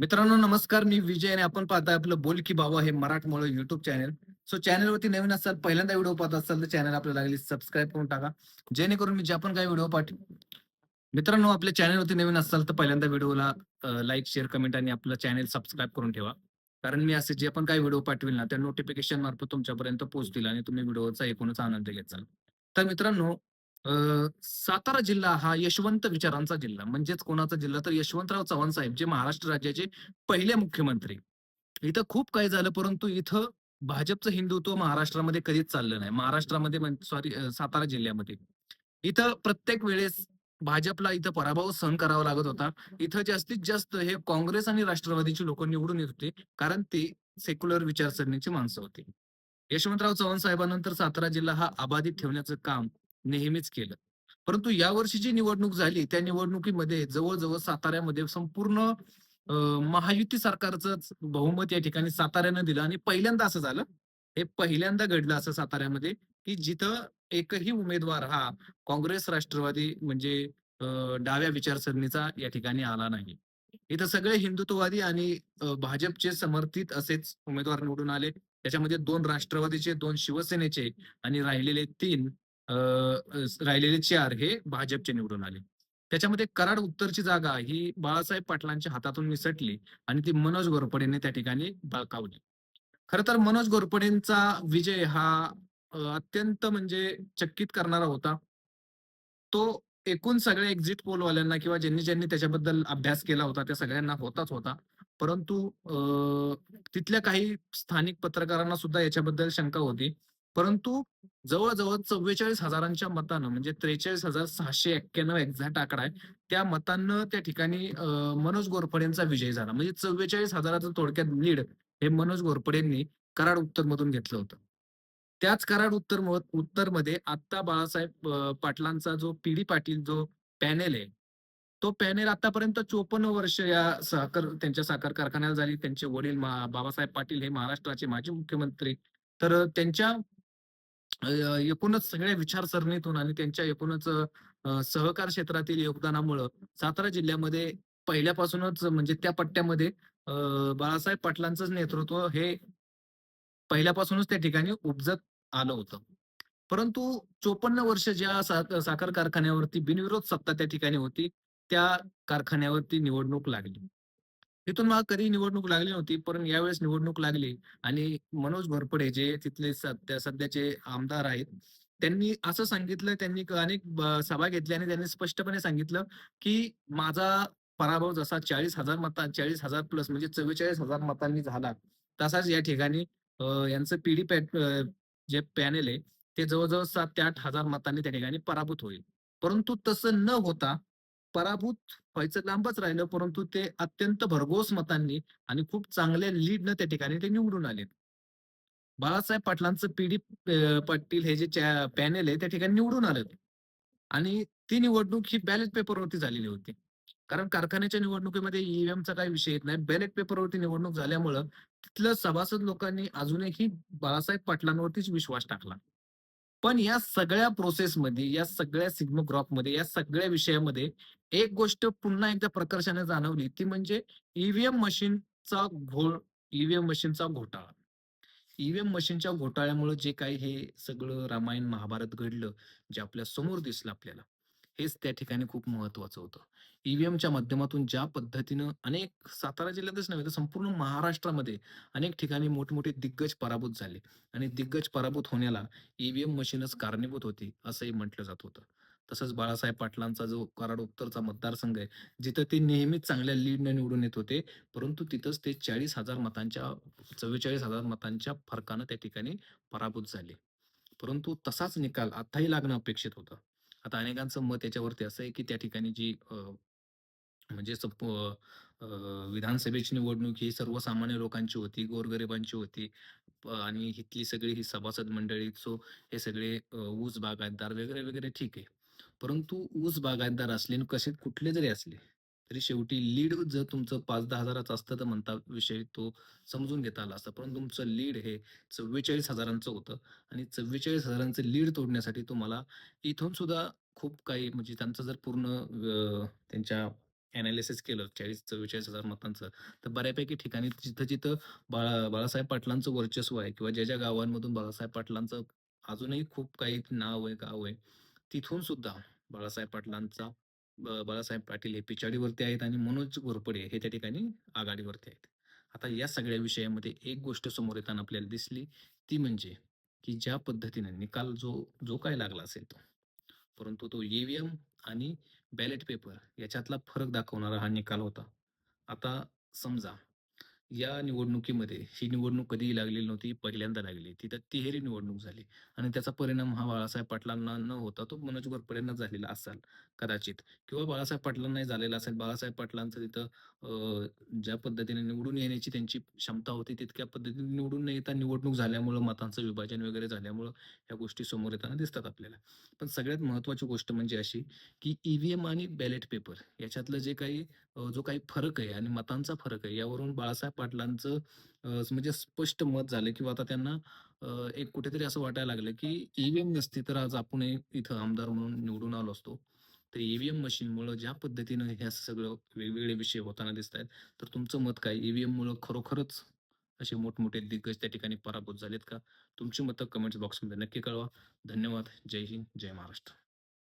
मित्रांनो नमस्कार. मी विजय आणि आपण पाहताय आपलं बोल की बाबा हे मराठमोळ युट्यूब चॅनल सो चॅनलवरती नवीन असाल पहिल्यांदा व्हिडिओ पाहत असाल तर चॅनल आपल्याला लागली सबस्क्राईब करून टाका. जेणेकरून मी जे आपण काही व्हिडिओ पाठव मित्रांनो आपल्या चॅनलवरती नवीन असाल तर पहिल्यांदा व्हिडिओला लाईक शेअर कमेंट आणि आपलं चॅनल सबस्क्राईब करून ठेवा. कारण मी असे जे पण काही व्हिडिओ पाठवेल ना त्या नोटिफिकेशन मार्फत तुमच्यापर्यंत पोहोचतील आणि तुम्ही व्हिडिओचा एकूणच आनंद घेताल तर मित्रांनो अ, सातारा जिल्हा हा यशवंत विचारांचा जिल्हा. म्हणजेच कोणाचा जिल्हा? तर यशवंतराव चव्हाण साहेब जे महाराष्ट्र राज्याचे पहिले मुख्यमंत्री. इथं खूप काही झालं परंतु इथं भाजपचं हिंदुत्व महाराष्ट्रामध्ये कधीच चाललं नाही. महाराष्ट्रामध्ये सॉरी सातारा जिल्ह्यामध्ये. इथं प्रत्येक वेळेस भाजपला इथं पराभव सहन करावा लागत होता. इथं जास्तीत जास्त हे काँग्रेस आणि राष्ट्रवादीची लोक निवडून येत होते कारण ते सेक्युलर विचारसरणीची माणसं होती. यशवंतराव चव्हाण साहेबांनंतर सातारा जिल्हा हा अबाधित ठेवण्याचं काम नेहमीच केलं. परंतु या वर्षी जी निवडणूक झाली त्या निवडणुकीमध्ये जवळजवळ साताऱ्यामध्ये संपूर्ण महायुती सरकारचं बहुमत या ठिकाणी साताऱ्यानं दिलं आणि पहिल्यांदा असं झालं हे पहिल्यांदा घडलं असं साताऱ्यामध्ये की जिथं एकही उमेदवार हा काँग्रेस राष्ट्रवादी म्हणजे डाव्या विचारसरणीचा या ठिकाणी आला नाही. इथं सगळे हिंदुत्ववादी आणि भाजपचे समर्थित असेच उमेदवार निवडून आले. त्याच्यामध्ये दोन राष्ट्रवादीचे दोन शिवसेनेचे आणि राहिलेले तीन राहिलेले चार हे भाजपचे निवडून आले. त्याच्यामध्ये कराड उत्तरची जागा ही बाळासाहेब पाटलांच्या हातातून निसटली आणि ती मनोज गोरपडेने त्या ठिकाणी बळकावली. खर तर मनोज गोरपडेंचा विजय हा अत्यंत म्हणजे चकित करणारा होता. तो एकूण सगळ्या एक्झिट पोल वाल्यांना किंवा ज्यांनी ज्यांनी त्याच्याबद्दल अभ्यास केला होता त्या सगळ्यांना होताच होता. परंतु अं, तिथल्या काही स्थानिक पत्रकारांना सुद्धा याच्याबद्दल शंका होती. परंतु जवळजवळ चव्वेचाळीस हजारांच्या मतानं म्हणजे त्रेचाळीस हजार सहाशे एक्क्याण्णव एक्झॅक्ट आकडा आहे त्या मतांना त्या ठिकाणी मनोज गोरफडेंचा विजय झाला. म्हणजे चव्वेचाळीस हजाराचं थोडक्यात लीड हे मनोज गोरफडेंनी कराड उत्तर मधून घेतलं होतं. त्याच कराड उत्तर उत्तरमध्ये आत्ता बाळासाहेब पाटलांचा जो पीडी पाटील जो पॅनेल आहे तो पॅनेल आतापर्यंत चोपन्न वर्ष या साखर त्यांच्या साखर कारखान्याला झाली. त्यांचे वडील बाबासाहेब पाटील हे महाराष्ट्राचे माजी मुख्यमंत्री. तर त्यांच्या एकूणच सगळ्या विचारसरणीतून आणि त्यांच्या एकूणच सहकार क्षेत्रातील योगदानामुळं सातारा जिल्ह्यामध्ये पहिल्यापासूनच म्हणजे त्या पट्ट्यामध्ये बाळासाहेब पाटलांचं नेतृत्व हे पहिल्यापासूनच त्या ठिकाणी उपजत आलं होतं. परंतु चोपन्न वर्ष ज्या साखर कारखान्यावरती बिनविरोध सत्ता त्या ठिकाणी होती, त्या कारखान्यावरती निवडणूक लागली. तिथून मला कधी निवडणूक लागली नव्हती, पण यावेळेस निवडणूक लागली आणि मनोज घोरपडे जे तिथले सध्या सध्याचे आमदार आहेत, त्यांनी असं सांगितलं, त्यांनी क- अनेक ब सभा घेतल्या आणि त्यांनी स्पष्टपणे सांगितलं, की माझा पराभव जसा चाळीस हजार मता चाळीस हजार प्लस म्हणजे 44,000 मतांनी झाला, तसाच या ठिकाणी अ, यांचं पीडी पॅट अ, जे पॅनेल आहे, ते जवळ-जवळ 7 ते 8,000 मतांनी त्या ठिकाणी पराभूत होईल. परंतु तसं न होता पराभूत व्हायचं लांबच राहिलं, परंतु ते अत्यंत भरघोस मतांनी आणि खूप चांगल्या लीडनं त्या ठिकाणी ते निवडून आलेत. बाळासाहेब पाटलांचं पी पाटील हे जे पॅनेल आहे, त्या ठिकाणी निवडून आलेत. आणि ती निवडणूक ही बॅलेट पेपरवरती झालेली होती. कारण कारखान्याच्या निवडणुकीमध्ये ईव्हीएमचा काही विषय येत नाही. बॅलेट पेपरवरती निवडणूक झाल्यामुळं तिथलं सभासद लोकांनी अजूनही बाळासाहेब पाटलांवरतीच विश्वास टाकला. पण या सगळ्या प्रोसेसमध्ये, या सगळ्या सिग्मोग्राफमध्ये, या सगळ्या विषयामध्ये एक गोष्ट पुन्हा एकदा प्रकर्षाने जाणवली, ती म्हणजे ईव्हीएम मशीनचा घोळ, ईव्हीएम मशीनचा घोटाळा. ईव्हीएम मशीनच्या घोटाळ्यामुळे जे काही हे सगळं रामायण, महाभारत घडलं, जे आपल्यासमोर दिसलं आपल्याला, हेच त्या ठिकाणी खूप महत्त्वाचं होतं. ईव्हीएमच्या माध्यमातून ज्या पद्धतीनं अनेक सातारा जिल्ह्यातच नव्हे तर संपूर्ण महाराष्ट्रामध्ये अनेक ठिकाणी मोठमोठे दिग्गज पराभूत झाले आणि दिग्गज पराभूत होण्याला ईव्हीएम मशीनच कारणीभूत होती, असंही म्हटलं जात होतं. तसंच बाळासाहेब पाटलांचा जो कराड उत्तरचा मतदारसंघ आहे, जिथं ते नेहमीच चांगल्या लीडने निवडून येत होते. परंतु तिथंच ते चाळीस हजार मतांच्या 44,000 मतांच्या फरकानं त्या ठिकाणी पराभूत झाले. परंतु तसाच निकाल आताही लागणं अपेक्षित होतं. आता अनेकांचं मत याच्यावरती असं आहे, की त्या ठिकाणी जी अ, म्हणजे सप अ, विधानसभेची निवडणूक ही सर्वसामान्य लोकांची होती, गोरगरिबांची होती प आणि इथली सगळी ही सभासद मंडळी सो हे सगळे अ, ऊस बागायतदार वगैरे, वगैरे ठीक आहे. परंतु ऊस बागायतदार असले आणि कसे कुठले जरी असले, तरी शेवटी लीड जर तुमचं पाच दहा हजाराचं असतं तर म्हणता विषय तो समजून घेता आला असता. परंतु तुमचं लीड हे 44,000चं होतं आणि 44,000चं लीड तोडण्यासाठी तुम्हाला इथून सुद्धा खूप काही म्हणजे त्यांचं जर पूर्ण त्यांच्या अनालिसिस केलं चाळीस चव्वेचाळीस हजार मतांचं तर बऱ्यापैकी ठिकाणी जिथं जिथं बाळा बाळासाहेब पाटलांचं वर्चस्व आहे किंवा ज्या ज्या गावांमधून बाळासाहेब पाटलांचं अजूनही खूप काही नाव आहे गाव आहे तिथून सुद्धा बाळासाहेब पाटलांचा ब- बाळासाहेब पाटील हे पिछाडीवरती आहेत आणि मनोज घोरपडे हे त्या ठिकाणी आघाडीवरती आहेत. आता या सगळ्या विषयामध्ये एक गोष्ट समोर येताना आपल्याला दिसली ती म्हणजे की ज्या पद्धतीने निकाल जो जो काय लागला असेल तो. परंतु तो ईव्हीएम आणि बॅलेट पेपर याच्यातला फरक दाखवणारा हा निकाल होता. आता समजा या निवडणुकीमध्ये ही निवडणूक कधीही लागलेली नव्हती पहिल्यांदा लागली. तिथं तिहेरी निवडणूक झाली आणि त्याचा परिणाम हा बाळासाहेब पाटलांना न होता तो मनोज घोरपडेंना झालेला असाल कदाचित. किंवा बाळासाहेब पाटलांनाही झालेला असेल बाळासाहेब पाटलांचं तिथं ज्या पद्धतीने निवडून येण्याची त्यांची क्षमता होती तितक्या पद्धतीने निवडून न येता निवडणूक झाल्यामुळं मतांचं विभाजन वगैरे झाल्यामुळं ह्या गोष्टी समोर येताना दिसतात आपल्याला. पण सगळ्यात महत्त्वाची गोष्ट म्हणजे अशी की ईव्हीएम आणि बॅलेट पेपर याच्यातलं जे काही अ, जो काही फरक आहे आणि मतांचा फरक आहे यावरून बाळासाहेब पाटलांचं म्हणजे स्पष्ट मत झालं किंवा आता त्यांना एक कुठेतरी असं वाटायला लागलं की ईव्हीएम नसती तर आज आपण इथं आमदार म्हणून निवडून आलो असतो. तर ईव्हीएम मशीनमुळं ज्या पद्धतीनं हे सगळं वेगवेगळे विषय होताना दिसत आहेत तर तुमचं मत काय? ईव्हीएम मुळे खरोखरच असे मोठमोठे दिग्गज त्या ठिकाणी पराभूत झालेत का? तुमची मतं कमेंट्स बॉक्समध्ये नक्की कळवा. धन्यवाद. जय हिंद. जय महाराष्ट्र.